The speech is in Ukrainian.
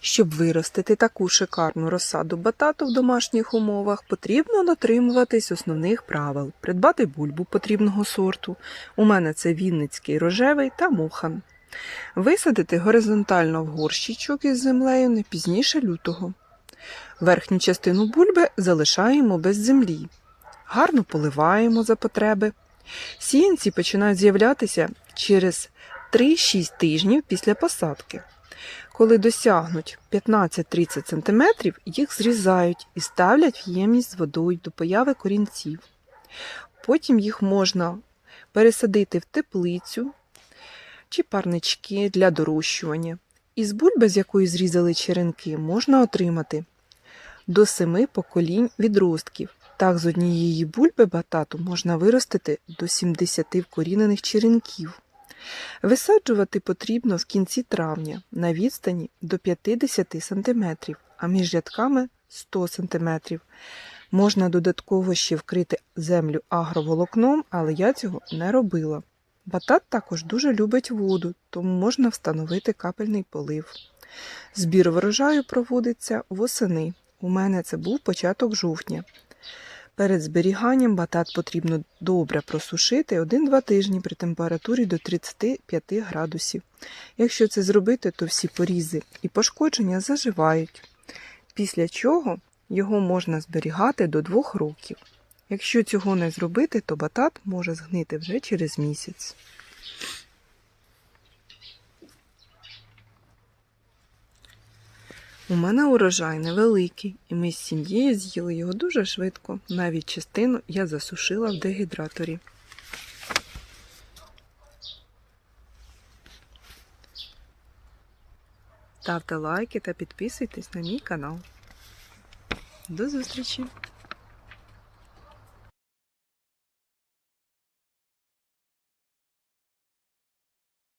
Щоб виростити таку шикарну розсаду батату в домашніх умовах, потрібно дотримуватись основних правил: придбати бульбу потрібного сорту. У мене це вінницький рожевий та мухан. Висадити горизонтально в горщичок із землею не пізніше лютого. Верхню частину бульби залишаємо без землі. Гарно поливаємо за потреби. Сіянці починають з'являтися через 3-6 тижнів після посадки. Коли досягнуть 15-30 см, їх зрізають і ставлять в ємність з водою до появи корінців. Потім їх можна пересадити в теплицю чи парнички для дорощування. Із бульби, з якої зрізали черенки, можна отримати до 7 поколінь відростків. Так, з однієї бульби батату можна виростити до 70 вкорінених черенків. Висаджувати потрібно в кінці травня на відстані до 50 см, а між рядками 100 см. Можна додатково ще вкрити землю агроволокном, але я цього не робила. Батат також дуже любить воду, тому можна встановити капельний полив. Збір врожаю проводиться восени. У мене це був початок жовтня. Перед зберіганням батат потрібно добре просушити 1-2 тижні при температурі до 35 градусів. Якщо це зробити, то всі порізи і пошкодження заживають, після чого його можна зберігати до 2 років. Якщо цього не зробити, то батат може згнити вже через місяць. У мене урожай невеликий, і ми з сім'єю з'їли його дуже швидко. Навіть частину я засушила в дегідраторі. Ставте лайки та підписуйтесь на мій канал. До зустрічі!